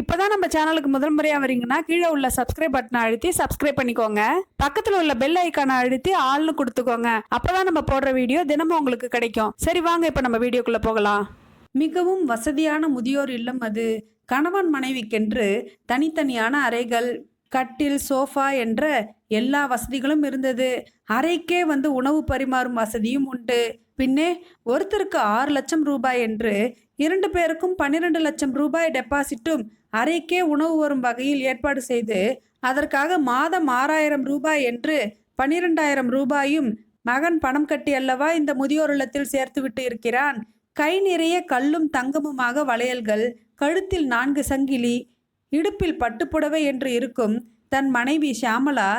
இப்போதான் நம்ம சேனலுக்கு முதல் முறையாக வரீங்கன்னா கீழே உள்ள சப்ஸ்கிரைப் பட்டனை அழுத்தி சப்ஸ்கிரைப் பண்ணிக்கோங்க. பக்கத்தில் உள்ள பெல் ஐக்கானை அழுத்தி ஆள்னு கொடுத்துக்கோங்க. அப்போதான் நம்ம போடுற வீடியோ தினமும் உங்களுக்கு கிடைக்கும். சரி வாங்க இப்போ நம்ம வீடியோக்குள்ளே போகலாம். மிகவும் வசதியான முதியோர் இல்லம் அது. கணவன் மனைவிக்கென்று தனித்தனியான அறைகள் கட்டில் சோஃபா என்ற எல்லா வசதிகளும் இருந்தது. அறைக்கே வந்து உணவு பரிமாறும் வசதியும் உண்டு. பின்னே ஒருத்தருக்கு ஆறு லட்சம் ரூபாய் என்று இரண்டு பேருக்கும் பன்னிரண்டு லட்சம் ரூபாய் டெபாசிட்டும் அறைக்கே உணவு வரும் வகையில் ஏற்பாடு செய்து அதற்காக மாதம் ஆறாயிரம் ரூபாய் என்று பனிரெண்டாயிரம் ரூபாயும் மகன் பணம் கட்டி அல்லவா இந்த முதியோர் இல்லத்தில் சேர்த்துவிட்டு இருக்கிறான். கை நிறைய கல்லும் தங்கமுமாக வளையல்கள் கழுத்தில் நான்கு சங்கிலி இடுப்பில் பட்டுப்புடவை என்று இருக்கும் தன் மனைவி ஷியாமலா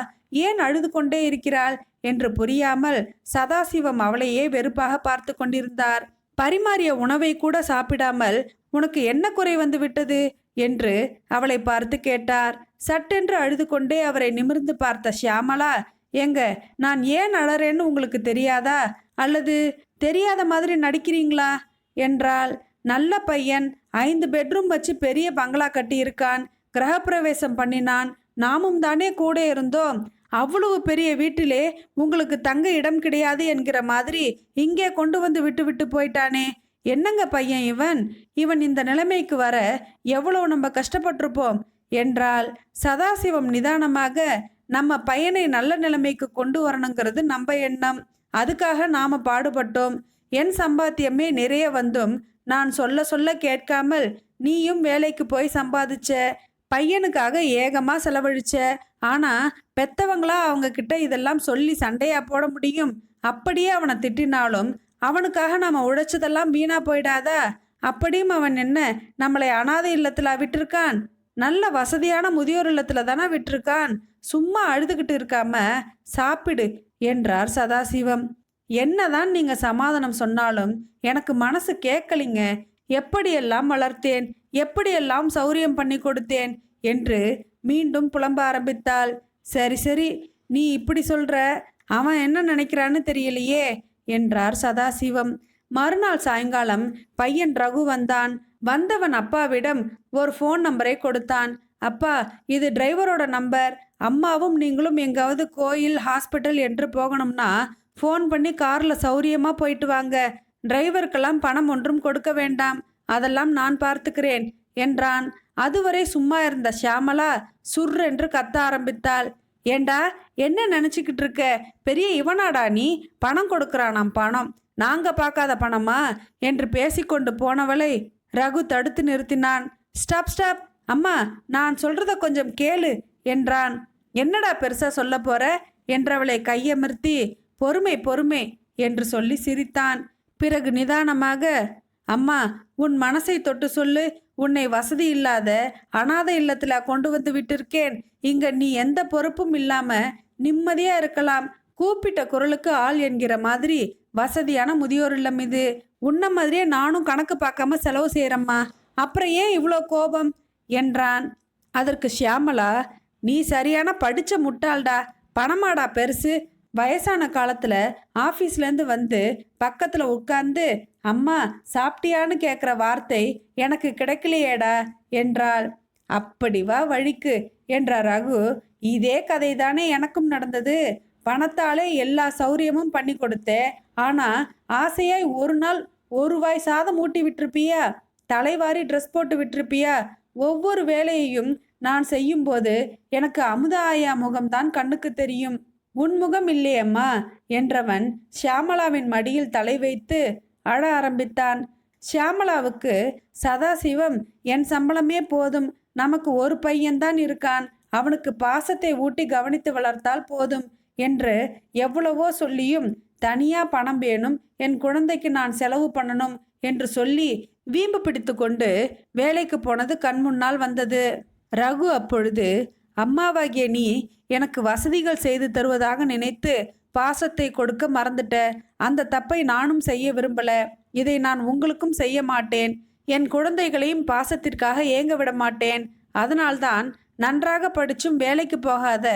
ஏன் அழுது கொண்டே இருக்கிறாள்? என்று புரியாமல் சதாசிவம் அவளையே வெறுப்பாக பார்த்து கொண்டிருந்தார். பரிமாறிய உணவை கூட சாப்பிடாமல் உனக்கு என்ன குறை வந்து விட்டது? என்று அவளை பார்த்து கேட்டார். சட்டென்று அழுது கொண்டே அவரை நிமிர்ந்து பார்த்த ஷியாமலா ஏங்க நான் ஏன் அழறேன்னு உங்களுக்கு தெரியாதா? அல்லது தெரியாத மாதிரி நடிக்கிறீங்களா? என்றால் நல்ல பையன். ஐந்து பெட்ரூம் வச்சு பெரிய பங்களா கட்டி இருக்கான் கிரகப்பிரவேசம் பண்ணினான். நாமும் தானே கூட இருந்தோம். அவ்வளவு பெரிய வீட்டிலே உங்களுக்கு தங்க இடம் கிடையாது என்கிற மாதிரி இங்கே கொண்டு வந்து விட்டு விட்டு போயிட்டானே. என்னங்க பையன் இவன்? இவன் இந்த நிலைமைக்கு வர எவ்வளவு நம்ம கஷ்டப்பட்டிருப்போம்? என்றால் சதாசிவம் நிதானமாக நம்ம பையனை நல்ல நிலைமைக்கு கொண்டு வரணுங்கிறது நம்ம எண்ணம். அதுக்காக நாம் பாடுபட்டோம். என் சம்பாத்தியமே நிறைய வந்தும் நான் சொல்ல சொல்ல கேட்காமல் நீயும் வேலைக்கு போய் சம்பாதிச்ச பையனுக்காக ஏகமாக செலவழிச்ச ஆனால் பெத்தவங்களா அவங்க கிட்ட இதெல்லாம் சொல்லி சண்டையாக போட முடியும்? அப்படியே அவனை திட்டினாலும் அவனுக்காக நம்ம உழைச்சதெல்லாம் வீணா போயிடாதா. அப்படியும் அவன் என்ன நம்மளை அனாதை இல்லத்தில் விட்டிருக்கான். நல்ல வசதியான முதியோர் இல்லத்தில் தானே விட்டிருக்கான். சும்மா அழுதுகிட்டு இருக்காம சாப்பிடு என்றார் சதாசிவம். என்னதான் நீங்க சமாதானம் சொன்னாலும் எனக்கு மனசு கேட்கலிங்க. எப்படியெல்லாம் வளர்த்தேன் எப்படியெல்லாம் சௌரியம் பண்ணி கொடுத்தேன் என்று மீண்டும் புலம்ப ஆரம்பித்தாள். சரி சரி நீ இப்படி சொல்ற. அவன் என்ன நினைக்கிறான்னு தெரியலையே. என்றார் சதாசிவம். மறுநாள் சாயங்காலம் பையன் ரகு வந்தான். வந்தவன் அப்பாவிடம் ஒரு ஃபோன் நம்பரை கொடுத்தான். அப்பா இது டிரைவரோட நம்பர் அம்மாவும் நீங்களும் எங்காவது கோயில் ஹாஸ்பிட்டல் என்று போகணும்னா ஃபோன் பண்ணி காரில் சௌரியமா போயிட்டு வாங்க. டிரைவருக்கெல்லாம் பணம் ஒன்றும் கொடுக்க வேண்டாம். அதெல்லாம் நான் பார்த்துக்கிறேன் என்றான். அதுவரை சும்மா இருந்த ஷியாமலா சுர் என்று கத்த ஆரம்பித்தாள். ஏண்டா என்ன நினச்சிக்கிட்டு இருக்க? பெரிய இவனாடா நீ? பணம் கொடுக்குறானாம் பணம். நாங்க பார்க்காத பணமா? என்று பேசிக்கொண்டு போனவளை ரகு தடுத்து நிறுத்தினான். Stop stop. அம்மா நான் சொல்றத கொஞ்சம் கேளு என்றான். என்னடா பெருசா சொல்ல போற? என்றவளை கையமர்த்தி பொறுமை பொறுமை என்று சொல்லி சிரித்தான். பிறகு நிதானமாக அம்மா உன் மனசை தொட்டு சொல்லு. உன்னை வசதி இல்லாத அனாதை இல்லத்துல கொண்டு வந்து விட்டிருக்கேன். இங்க நீ எந்த பொறுப்பும் இல்லாம நிம்மதியா இருக்கலாம். கூப்பிட்ட குரலுக்கு ஆள் என்கிற மாதிரி வசதியான முதியோர் இல்லம் இது. உன்ன மாதிரியே நானும் கணக்கு பார்க்காம செலவு செய்யறம்மா அப்புறம் ஏன் இவ்வளோ கோபம்? என்றான். அதற்கு ஷியாமலா நீ சரியான படிச்ச முட்டாள்டா. பணமாடா பெருசு. வயசான காலத்தில் ஆஃபீஸ்லேருந்து வந்து பக்கத்தில் உட்கார்ந்து அம்மா சாப்பிட்டியான்னு கேட்குற வார்த்தை எனக்கு கிடைக்கலையேடா என்றாள். அப்படி வா வழிக்கு என்ற ரகு. இதே கதை தானே எனக்கும் நடந்தது. பணத்தாலே எல்லா சௌரியமும் பண்ணி கொடுத்தேன். ஆனால் ஆசையாய் ஒரு நாள் ஒரு வாய் சாதம் ஊட்டி விட்டுருப்பியா? தலைவாரி ட்ரெஸ் போட்டு விட்டுருப்பியா? ஒவ்வொரு வேலையையும் நான் செய்யும்போது எனக்கு அமுதாயா முகம்தான் கண்ணுக்கு தெரியும். உன்முகம் இல்லையம்மா என்றவன் ஷியாமலாவின் மடியில் தலை வைத்து அழ ஆரம்பித்தான். ஷியாமலாவுக்கு சதாசிவம் என் சம்பளமே போதும். நமக்கு ஒரு பையன்தான் இருக்கான். அவனுக்கு பாசத்தை ஊட்டி கவனித்து வளர்த்தால் போதும் என்று எவ்வளவோ சொல்லியும் தனியா பணம் வேணும். என் குழந்தைக்கு நான் செலவு பண்ணணும் என்று சொல்லி வீம்பு பிடித்து கொண்டு வேலைக்கு போனது கண் முன்னால் வந்தது. ரகு அப்பொழுது அம்மாவாகிய நீ எனக்கு வசதிகள் செய்து தருவதாக நினைத்து பாசத்தை கொடுக்க மறந்துட்ட. அந்த தப்பை நானும் செய்ய விரும்பல. இதை நான் உங்களுக்கும் செய்ய மாட்டேன். என் குழந்தைகளையும் பாசத்திற்காக ஏங்க விட மாட்டேன். அதனால்தான் நன்றாக படிச்சும் வேலைக்கு போகாத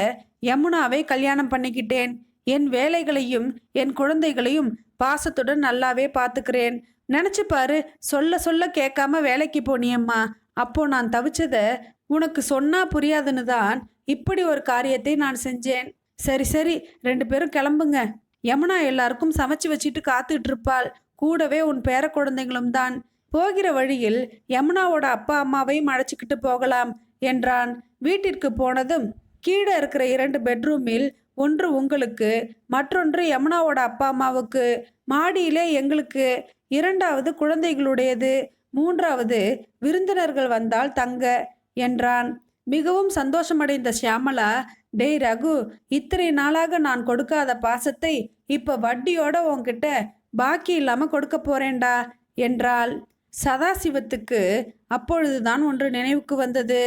யமுனாவை கல்யாணம் பண்ணிக்கிட்டேன். என் வேலைகளையும் என் குழந்தைகளையும் பாசத்துடன் நல்லாவே பார்த்துக்கிறேன். நினச்சி பாரு சொல்ல சொல்ல கேட்காம வேலைக்கு போனியம்மா. அப்போ நான் தவிச்சத உனக்கு சொன்னா புரியாதுன்னு தான் இப்படி ஒரு காரியத்தை நான் செஞ்சேன். சரி சரி ரெண்டு பேரும் கிளம்புங்க. யமுனா எல்லாருக்கும் சமைச்சு வச்சுட்டு காத்துட்டு இருப்பாள். கூடவே உன் பேர குழந்தைங்களும் தான். போகிற வழியில் யமுனாவோட அப்பா அம்மாவையும் அழைச்சிக்கிட்டு போகலாம் என்றான். வீட்டிற்கு போனதும் கீழே இருக்கிற இரண்டு பெட்ரூமில் ஒன்று உங்களுக்கு மற்றொன்று யமுனாவோட அப்பா அம்மாவுக்கு. மாடியிலே எங்களுக்கு இரண்டாவது குழந்தைகளுடையது. மூன்றாவது விருந்தினர்கள் வந்தால் தங்க. என்றான். மிகவும் சந்தோஷமடைந்த ஷியாமலா டேய் ரகு இத்தனை நாளாக நான் கொடுக்காத பாசத்தை இப்ப வட்டியோட உன்கிட்ட பாக்கி இல்லாம கொடுக்க போறேன்டா என்றாள். சதாசிவத்துக்கு அப்பொழுதுதான் ஒன்று நினைவுக்கு வந்தது.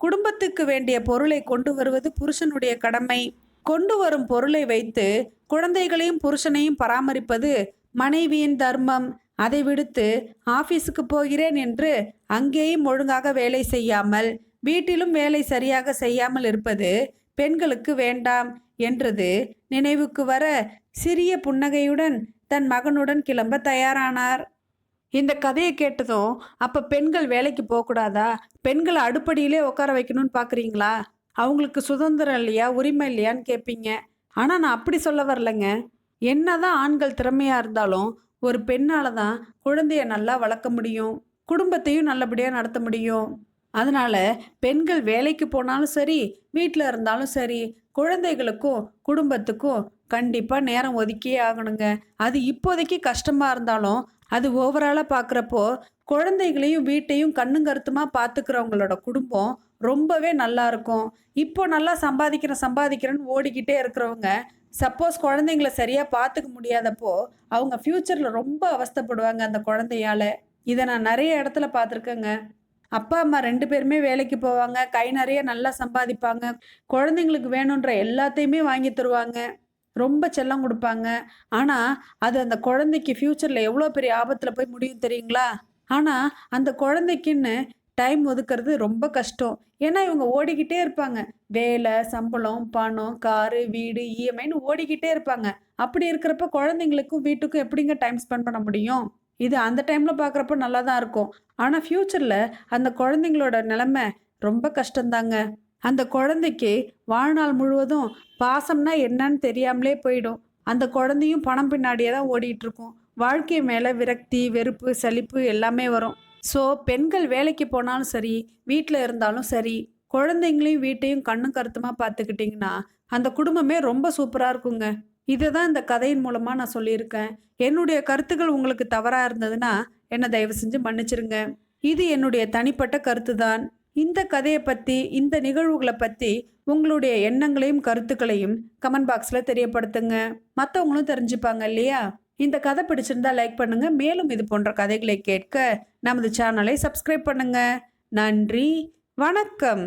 குடும்பத்துக்கு வேண்டிய பொருளை கொண்டு வருவது புருஷனுடைய கடமை. கொண்டு வரும் பொருளை வைத்து குழந்தைகளையும் புருஷனையும் பராமரிப்பது மனைவியின் தர்மம். அதை விடுத்து ஆபீஸுக்கு போகிறேன் என்று அங்கேயும் ஒழுங்காக வேலை செய்யாமல் வீட்டிலும் வேலை சரியாக செய்யாமல் இருப்பது பெண்களுக்கு வேண்டாம் என்றது நினைவுக்கு வர சிறிய புன்னகையுடன் தன் மகனுடன் கிளம்ப தயாரானார். இந்த கதையை கேட்டதும் அப்போ பெண்கள் வேலைக்கு போகக்கூடாதா? பெண்களை அடுப்படியிலே உட்கார வைக்கணும்னு பார்க்குறீங்களா அவங்களுக்கு சுதந்திரம் இல்லையா? உரிமை இல்லையான்னு கேட்பீங்க ஆனால் நான் அப்படி சொல்ல வரலைங்க. என்னதான் ஆண்கள் திறமையாக இருந்தாலும் ஒரு பெண்ணால் தான் குழந்தைய நல்லா வளர்க்க முடியும் குடும்பத்தையும் நல்லபடியாக நடத்த முடியும். அதனால் பெண்கள் வேலைக்கு போனாலும் சரி வீட்டில் இருந்தாலும் சரி குழந்தைகளுக்கும் குடும்பத்துக்கும் கண்டிப்பாக நேரம் ஒதுக்கியே ஆகணுங்க. அது இப்போதைக்கு கஷ்டமாக இருந்தாலும் அது ஓவராலாக பார்க்குறப்போ குழந்தைகளையும் வீட்டையும் கண்ணும் கருத்துமாக பார்த்துக்கிறவங்களோட குடும்பம் ரொம்பவே நல்லா இருக்கும். இப்போ நல்லா சம்பாதிக்கிறேன் சம்பாதிக்கிறேன்னு ஓடிக்கிட்டே இருக்கிறவங்க சப்போஸ் குழந்தைங்கள சரியாக பார்த்துக்க முடியாதப்போ அவங்க ஃப்யூச்சரில் ரொம்ப அவஸ்தைப்படுவாங்க அந்த குழந்தையால். இதை நான் நிறைய இடத்துல பார்த்துருக்கேங்க. அப்பா அம்மா ரெண்டு பேருமே வேலைக்கு போவாங்க. கை நிறைய நல்லா சம்பாதிப்பாங்க. குழந்தைங்களுக்கு வேணுன்ற எல்லாத்தையுமே வாங்கி தருவாங்க. ரொம்ப செல்லம் கொடுப்பாங்க. ஆனால் அது அந்த குழந்தைக்கு ஃப்யூச்சரில் எவ்வளோ பெரிய ஆபத்தில் போய் முடியும் தெரியுங்களா? ஆனால் அந்த குழந்தைக்குன்னு டைம் ஒதுக்குறது ரொம்ப கஷ்டம். ஏன்னா இவங்க ஓடிக்கிட்டே இருப்பாங்க. வேலை சம்பளம் பணம் காரு வீடு இஎம்ஐன்னு ஓடிக்கிட்டே இருப்பாங்க. அப்படி இருக்கிறப்ப குழந்தைங்களுக்கும் வீட்டுக்கும் எப்படிங்க டைம் ஸ்பெண்ட் பண்ண முடியும்? இது அந்த டைமில் பார்க்குறப்ப நல்லா தான் இருக்கும். ஆனால் ஃப்யூச்சரில் அந்த குழந்தைங்களோட நிலைமை ரொம்ப கஷ்டந்தாங்க அந்த குழந்தைக்கு வாழ்நாள் முழுவதும் பாசம்னா என்னன்னு தெரியாமலே போயிடும். அந்த குழந்தையும் பணம் பின்னாடியே தான் ஓடிட்டு இருக்கும். வாழ்க்கை மேலே விரக்தி வெறுப்பு சலிப்பு எல்லாமே வரும். ஸோ பெண்கள் வேலைக்கு போனாலும் சரி வீட்டில் இருந்தாலும் சரி குழந்தைங்களையும் வீட்டையும் கண்ணும் கருத்துமாக பார்த்துக்கிட்டிங்கன்னா அந்த குடும்பமே ரொம்ப சூப்பராக இருக்குங்க. இதை தான் இந்த கதையின் மூலமாக நான் சொல்லியிருக்கேன். என்னுடைய கருத்துக்கள் உங்களுக்கு தவறாக இருந்ததுன்னா என்னை தயவு செஞ்சு மன்னிச்சிருங்க. இது என்னுடைய தனிப்பட்ட கருத்து தான் இந்த கதையை பற்றி இந்த நிகழ்வுகளை பற்றி உங்களுடைய எண்ணங்களையும் கருத்துக்களையும் கமெண்ட் பாக்ஸில் தெரியப்படுத்துங்க. மற்றவங்களும் தெரிஞ்சுப்பாங்க இல்லையா? இந்த கதை பிடிச்சிருந்தா லைக் பண்ணுங்க. மேலும் இது போன்ற கதைகளை கேட்க நமது சேனலை சப்ஸ்கிரைப் பண்ணுங்க. நன்றி. வணக்கம்.